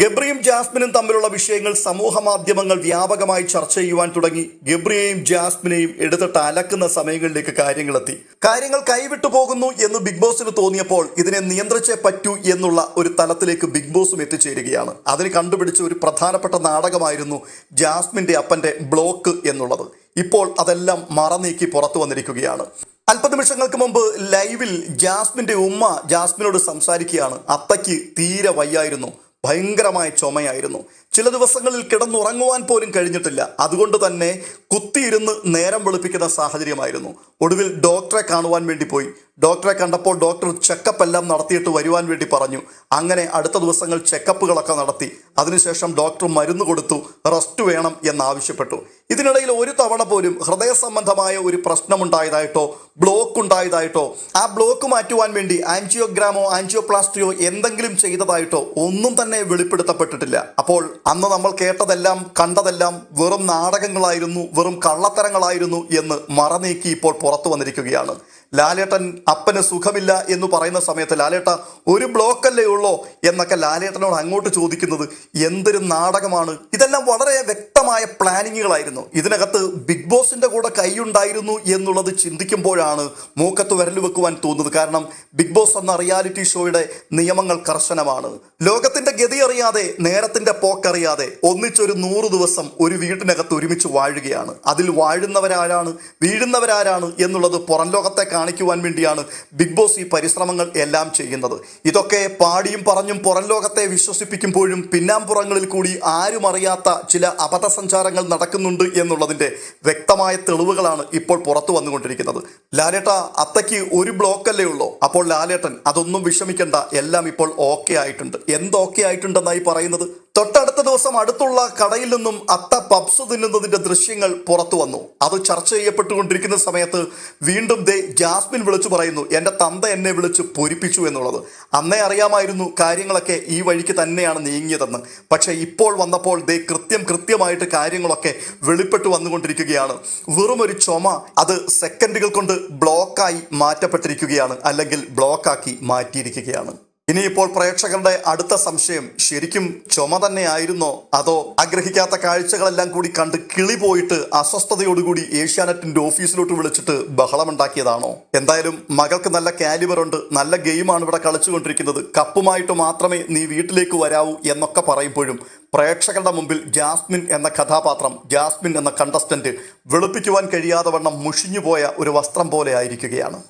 ഗബ്രിയും ജാസ്മിനും തമ്മിലുള്ള വിഷയങ്ങൾ സമൂഹ മാധ്യമങ്ങൾ വ്യാപകമായി ചർച്ച ചെയ്യുവാൻ തുടങ്ങി. ഗബ്രിയെയും ജാസ്മിനെയും എടുത്തിട്ട് അലക്കുന്ന സമയങ്ങളിലേക്ക് കാര്യങ്ങളെത്തി കാര്യങ്ങൾ കൈവിട്ടു പോകുന്നു എന്ന് ബിഗ് ബോസിന് തോന്നിയപ്പോൾ ഇതിനെ നിയന്ത്രിച്ചേ പറ്റൂ എന്നുള്ള ഒരു തലത്തിലേക്ക് ബിഗ് ബോസും എത്തിച്ചേരുകയാണ്. അതിന് കണ്ടുപിടിച്ച ഒരു പ്രധാനപ്പെട്ട നാടകമായിരുന്നു ജാസ്മിന്റെ അപ്പന്റെ ബ്ലോക്ക് എന്നുള്ളത്. ഇപ്പോൾ അതെല്ലാം മറനീക്കി പുറത്തു വന്നിരിക്കുകയാണ്. അല്പനിമിഷങ്ങൾക്ക് മുമ്പ് ലൈവിൽ ജാസ്മിന്റെ ഉമ്മ ജാസ്മിനോട് സംസാരിക്കുകയാണ്. അത്തയ്ക്ക് തീരെ വയ്യായിരുന്നു. ഭയങ്കരമായ ചുമയായിരുന്നു. ചില ദിവസങ്ങളിൽ കിടന്നുറങ്ങുവാൻ പോലും കഴിഞ്ഞിട്ടില്ല. അതുകൊണ്ട് തന്നെ കുത്തിയിരുന്ന് നേരം വെളുപ്പിക്കുന്ന സാഹചര്യമായിരുന്നു. ഒടുവിൽ ഡോക്ടറെ കാണുവാൻ വേണ്ടി പോയി. ഡോക്ടറെ കണ്ടപ്പോൾ ഡോക്ടർ ചെക്കപ്പ് എല്ലാം നടത്തിയിട്ട് വരുവാൻ വേണ്ടി പറഞ്ഞു. അങ്ങനെ അടുത്ത ദിവസങ്ങൾ ചെക്കപ്പുകളൊക്കെ നടത്തി. അതിനുശേഷം ഡോക്ടർ മരുന്ന് കൊടുത്തു. റെസ്റ്റ് വേണം എന്നാവശ്യപ്പെട്ടു. ഇതിനിടയിൽ ഒരു തവണ പോലും ഹൃദയ സംബന്ധമായ ഒരു പ്രശ്നമുണ്ടായതായിട്ടോ ബ്ലോക്ക് ഉണ്ടായതായിട്ടോ ആ ബ്ലോക്ക് മാറ്റുവാൻ വേണ്ടി ആൻജിയോഗ്രാമോ ആൻജിയോപ്ലാസ്റ്റിയോ എന്തെങ്കിലും ചെയ്തതായിട്ടോ ഒന്നും തന്നെ വെളിപ്പെടുത്തപ്പെട്ടിട്ടില്ല. അപ്പോൾ അന്ന് നമ്മൾ കേട്ടതെല്ലാം കണ്ടതെല്ലാം വെറും നാടകങ്ങളായിരുന്നു വെറും കള്ളത്തരങ്ങളായിരുന്നു എന്ന് മറനീക്കി ഇപ്പോൾ പുറത്തു വന്നിരിക്കുകയാണ്. ലാലേട്ടൻ അപ്പന് സുഖമില്ല എന്ന് പറയുന്ന സമയത്ത് ലാലേട്ട ഒരു ബ്ലോക്കല്ലേ ഉള്ളോ? എന്നൊക്കെ ലാലേട്ടനോട് അങ്ങോട്ട് ചോദിക്കുന്നത് എന്തൊരു നാടകമാണ്. ഇതെല്ലാം വളരെ വ്യക്തമായ പ്ലാനിങ്ങുകളായിരുന്നു. ഇതിനകത്ത് ബിഗ് ബോസിന്റെ കൂടെ കൈയുണ്ടായിരുന്നു എന്നുള്ളത് ചിന്തിക്കുമ്പോഴാണ് മൂക്കത്ത് വിരൽ വെക്കുവാൻ തോന്നുന്നത്. കാരണം ബിഗ് ബോസ് എന്ന റിയാലിറ്റി ഷോയുടെ നിയമങ്ങൾ കർശനമാണ്. ലോകത്തിന്റെ ഗതി അറിയാതെ നേരത്തിന്റെ പോക്കറിയാതെ ഒന്നിച്ചൊരു നൂറ് ദിവസം ഒരു വീട്ടിനകത്ത് ഒരുമിച്ച് വാഴുകയാണ്. അതിൽ വാഴുന്നവരാരാണ് വീഴുന്നവരാരാണ് എന്നുള്ളത് പുറം ലോകത്തെ കാണിക്കുവാൻ വേണ്ടിയാണ് ബിഗ് ബോസ് ഈ പരിശ്രമങ്ങൾ എല്ലാം ചെയ്യുന്നത്. ഇതൊക്കെ പാടിയും പറഞ്ഞും പുറം ലോകത്തെ വിശ്വസിപ്പിക്കുമ്പോഴും പിന്നാമ്പുറങ്ങളിൽ കൂടി ആരും അറിയാത്ത ചില അബദ്ധസഞ്ചാരങ്ങൾ നടക്കുന്നുണ്ട് എന്നുള്ളതിന്റെ വ്യക്തമായ തെളിവുകളാണ് ഇപ്പോൾ പുറത്തു വന്നുകൊണ്ടിരിക്കുന്നത്. ലാലേട്ട അത്തയ്ക്ക് ഒരു ബ്ലോക്കല്ലേ ഉള്ളൂ. അപ്പോൾ ലാലേട്ടൻ അതൊന്നും വിഷമിക്കേണ്ട. എല്ലാം ഇപ്പോൾ ഓക്കെ ആയിട്ടുണ്ട്. എന്തൊക്കെ ആയിട്ടുണ്ടെന്നായി പറയുന്നത്? തൊട്ടടുത്ത ദിവസം അടുത്തുള്ള കടയിൽ നിന്നും അത്ത പബ്സ് തിന്നുന്നതിന്റെ ദൃശ്യങ്ങൾ പുറത്തു വന്നു. അത് ചർച്ച ചെയ്യപ്പെട്ടുകൊണ്ടിരിക്കുന്ന സമയത്ത് വീണ്ടും ദേ ജാസ്മിൻ വിളിച്ചു പറയുന്നു എന്റെ തന്ത എന്നെ വിളിച്ച് പൊരിപ്പിച്ചു എന്നുള്ളത്. അന്നേ അറിയാമായിരുന്നു കാര്യങ്ങളൊക്കെ ഈ വഴിക്ക് തന്നെയാണ് നീങ്ങിയതെന്ന്. പക്ഷേ ഇപ്പോൾ വന്നപ്പോൾ ദേ കൃത്യം കൃത്യമായിട്ട് കാര്യങ്ങളൊക്കെ വെളിപ്പെട്ട് വന്നുകൊണ്ടിരിക്കുകയാണ്. വെറും ഒരു ചുമ അത് സെക്കൻഡുകൾ കൊണ്ട് ബ്ലോക്കായി മാറ്റപ്പെട്ടിരിക്കുകയാണ് അല്ലെങ്കിൽ ബ്ലോക്കാക്കി മാറ്റിയിരിക്കുകയാണ്. ഇനിയിപ്പോൾ പ്രേക്ഷകരുടെ അടുത്ത സംശയം ശരിക്കും ചുമ തന്നെയായിരുന്നോ? അതോ ആഗ്രഹിക്കാത്ത കാഴ്ചകളെല്ലാം കൂടി കണ്ട് കിളി പോയിട്ട് അസ്വസ്ഥതയോടുകൂടി ഏഷ്യാനെറ്റിന്റെ ഓഫീസിലോട്ട് വിളിച്ചിട്ട് ബഹളമുണ്ടാക്കിയതാണോ? എന്തായാലും മകൾക്ക് നല്ല കാലിബർ ഉണ്ട് നല്ല ഗെയിമാണ് ഇവിടെ കളിച്ചുകൊണ്ടിരിക്കുന്നത്. കപ്പുമായിട്ട് മാത്രമേ നീ വീട്ടിലേക്ക് വരാവൂ എന്നൊക്കെ പറയുമ്പോഴും പ്രേക്ഷകരുടെ മുമ്പിൽ ജാസ്മിൻ എന്ന കഥാപാത്രം ജാസ്മിൻ എന്ന കണ്ടസ്റ്റന്റ് വെളുപ്പിക്കുവാൻ കഴിയാതെ വണ്ണം മുഷിഞ്ഞുപോയ ഒരു വസ്ത്രം പോലെ ആയിരിക്കുകയാണ്.